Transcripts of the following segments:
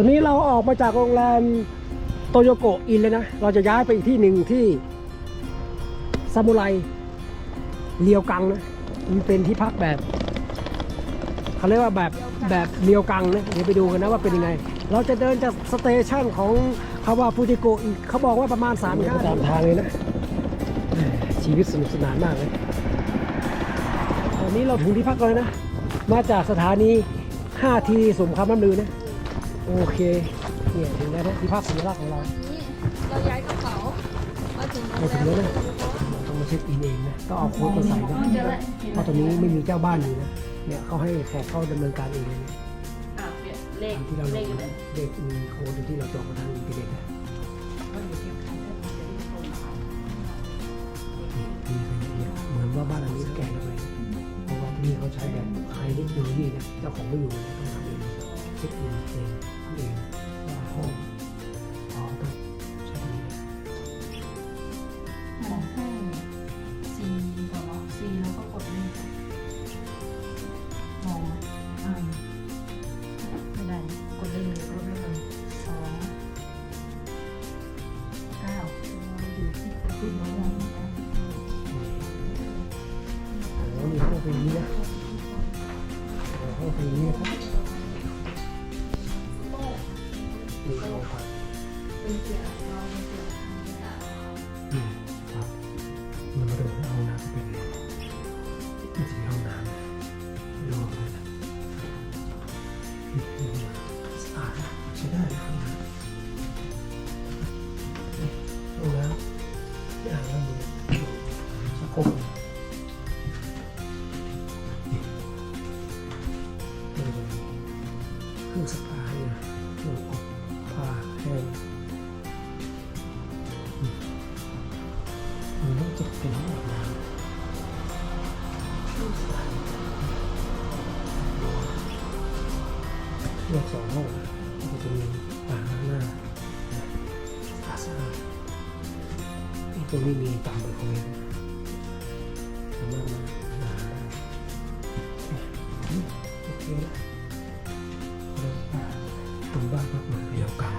ตอนนี้เราออกมาจากโรงแรมโตโยโกะอินเลยนะ เราจะย้ายไปอีกที่หนึ่งที่ซามูไรเรียวกังนะ มันเป็นที่พักแบบเขาเรียกว่าแบบแบบเรียวกังนะ เดี๋ยวไปดูกันนะว่าเป็นยังไง เราจะเดินจากสเตชันของคาวาฟูจิโกะอีกเขาบอกว่าประมาณ3ามก้าวตามทางเลยนะแหม่ชีวิตสนุกสนานมากเลย ตอนนี้เราถึงที่พักเลยนะ มาจากสถานี 5 ทีสมคำน้ำลือนะ โอเคเนี่ยถึงแล้วนะที่พักสีรักของเรานี่เราย้ายกระเป๋ามาถึงโรงมาแรถึงมแล้วนะต้องมาเช็คอินเองนะต้องเอาโค้ดมาใส่นะเพราะตอนนี้ไม่มีเจ้าบ้านอยู่นะเนี่ยเขาให้แขกเข้าดำเนินการเองเลยนะอะเปลี่ยนเลขตามที่เราเลลขงอยู่ไหนนะเลขมีโค้ดอยู่ที่เราจองมาทางอินเทอร์เน็ตนะมีไปเนี่ยเหมือนว่าบ้านหลังนี้แก่แล้วไปเพราะว่าที่นี่เขาใช้แบบไฮเทคโนโลยีนะเจ้าของไม่อยู่นะต้องทำเอง เช็คอินเองทำเองว่าห้องอ๋อต้องใช้ตรงนี้นะบอกให้ซีก่อนเนาะซีแล้วก็กดเลขมองไหมอ่าไม่ได้กดได้เลยกดได้เลยสองเก้าอยู่ที่ขึ้นมาแล้วโอ้มีห้องเป็นนี้นะโอ้ห้องเป็นนี้นะครับ เป็นเสียเราเป็นเสียอืมครับมันมาดูห้องน้ำเป็นห้องน้ำนะรวมเลยนะนี่ห้องน้ำสะอาดนะใช้ได้นะห้องน้ำนี่ห้องน้ำที่อ่างล้างมือสักครบ จะเป็นห้องอาบน้ำแยกสองห้องก็จะมีอ่าหน้าสะอาดสาดนี่ตรงนี้มีตามแบบนี้สามารถมาหาได้โอเคนะแล้วก็ตรงบ้านพักหลังเดียวกัน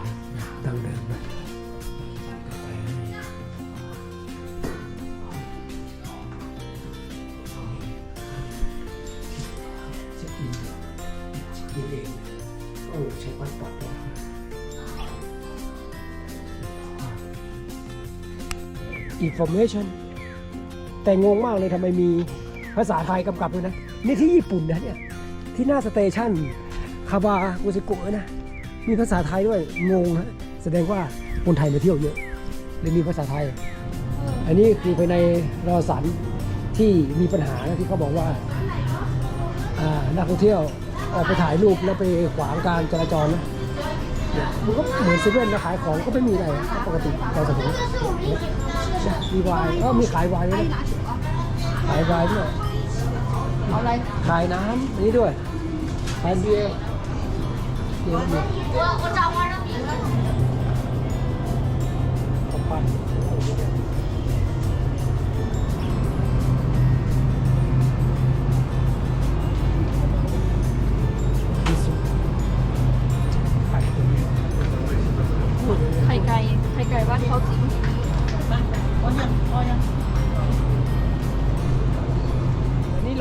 อินโฟเมชันแต่งงมากเลยทำไมมีภาษาไทยกำกับด้วยนะ นี่ที่ญี่ปุ่นนะเนี่ย ที่หน้าสเตชันคาวากุซิโกะนะ มีภาษาไทยด้วยงงฮะแสดงว่าคนไทยมาเที่ยวเยอะเลยมีภาษาไทย อันนี้คือภายในรอสันที่มีปัญหานะที่เขาบอกว่านักท่องเที่ยวออกไปถ่ายรูปแล้วไปขวางการจราจรนะมันก็เหมือนเซเว่นนะขายของก็ไม่มีอะไรปกติเราจะถึ งเนี่ยมีไวน์ก็มีขายไวน์ด้วยนะขายไวน์ด้วย เอาอะไร ขายน้ำอันนี้ด้วยขายเบียร์เบียร์เบียร์ 我我找花生米。 ข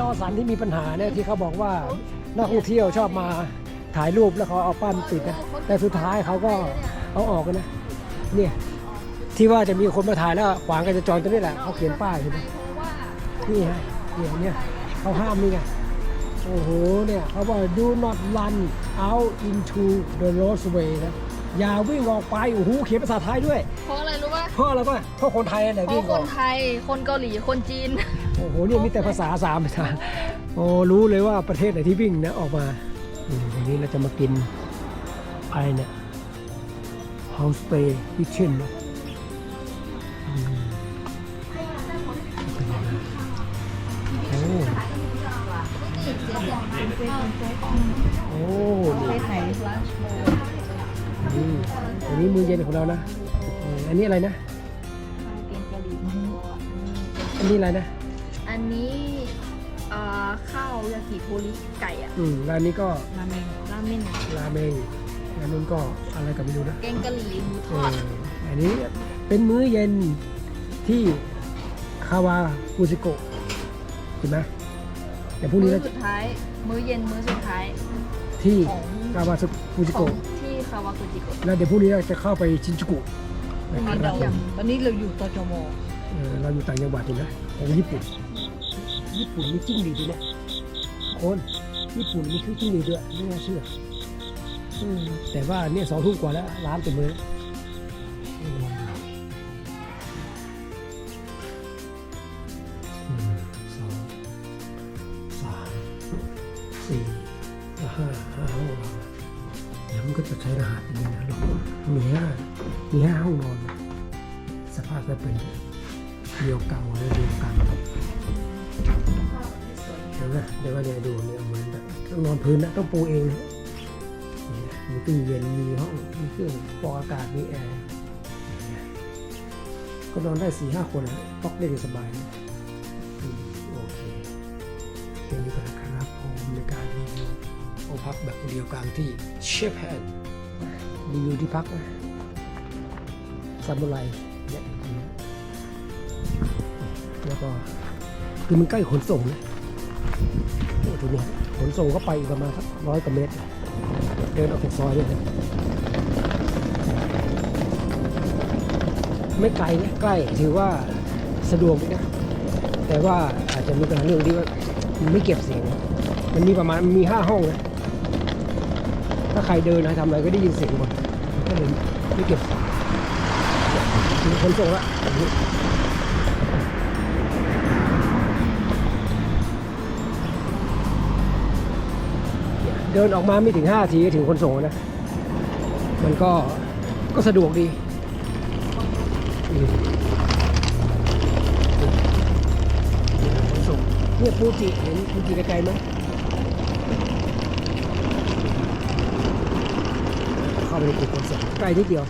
อันนี้รอสันที่มีปัญหาเนี่ยที่เขาบอกว่านักท่องเที่ยวชอบมาถ่ายรูปแล้วเขาเอาป้ายติดนะแต่สุดท้ายเขาก็เอาออกกันนะเนี่ยที่ว่าจะมีคนมาถ่ายแล้วขวางการจราจรตรงนี้แหละเขาเขียนป้ายเห็นไหมนี่ฮะเนี่ยเนี่ยเขาห้ามนี่ไงโอ้โหเนี่ยเขาบอก do not run out into the roadway นะอย่าวิ่งออกไปโอ้โหเขียนภาษาไทยด้วย เพราะอะไรรู้ป่ะ เพราะอะไรป่ะเพราะคนไทยอะไรเพวิ่งราะอคอกนไทย คนเกาหลี คนจีน โอ้โหเนี่ยมีแต่ภาษาสามภาษาโอ้รู้เลยว่าประเทศไหนที่วิ่งนะออกมาอืมวันนี้เราจะมากินอะไรเนี่ย house stay kitchen นะอืมเป็นยังไงโอ้โอ้นี่ไหนอืมอันนี้มือเย็นของเรานะเอออันนี้อะไรนะ เป็นเกาหลีอันนี้อะไรนะ อันนี้เอ่อข้าวยากิโทริไก่อะอืมร้านนี้ก็ราเมงราเมนราเมงอันนู้นก็อะไรก็ไม่รู้นะแกงกะหรี่หมูทเอออดอันนี้เป็นมื้อเย็นที่คาวากุซิโกะเห็นไหมแต่พรุ่งมื้นี้อเราจะสุดท้าย มื้อเย็นมื้อสุดท้ายที่ของคาวากุซิของโกะที่คาวากุจิโกะแล้วเดี๋ยวพรุ่งนี้เราจะเข้าไปชินจูกุ ตอนนี้เราอยู่ตจมเออเราอยู่ต่างจังหวัดอยู่นะของญี่ปุ่น ญี่ปุ่นมีจิ้งหรีดด้วยนะคนญี่ปุ่นมีคือจิ้งหรีดด้วยไม่น่าเชื่อแต่ว่าเนี่ยสองทุ่มกว่าแล้วร้านเต็มเลย เดี๋ยวมันก็จะใช้รหัสนี้นะหรอกมีห้ามีห้าห้องนอน สภาพก็เป็นเดียวเก่าเลยเดียวกันเห็นไหมเดี๋ยวว่าเนี่ยดูเนี่ยเหมือนแบบต้องนอนพื้นนะต้องปูเองนะมีตู้เย็นมีห้องมีเครื่องฟอกอากาศมีแอร์ก็นอนได้สี่ห้าคนนะป๊อกได้สบายนะอืมโอเคแค่นี้ก็นะครับ วโอพักแบบเดียวกันที่เชฟแฮนรีวิวที่พักนะซามูไรเนี่ยแล้วก็คือมันใกล้ขนส่งนะโอ้ทีนี้ขนส่งก็ไปอีกประมาณสักร้อยกว่าเมตร เดินออกจากซอยเลยนะไม่ไกลนะใกล้ถือว่าสะดวกนะ แต่ว่าอาจจะมีปัญหาเรื่องที่ว่าไม่เก็บเสียง มันมีประมาณมีห้าห้องนะ ถ้าใครเดินนะทำอะไรก็ได้ยินเสียงหมดก็เลยไม่เก็บสียงถึงคนส่งละเดินออกมาไม่ถึง5ทีถึงคนส่งนะ มันก็ก็สะดวกดีอืมขนส่งเนี่ยฟูจิเห็นฟูจิไกลๆไหม เข้าไปในกลุ่มขนส่งใกล้นิดเดียว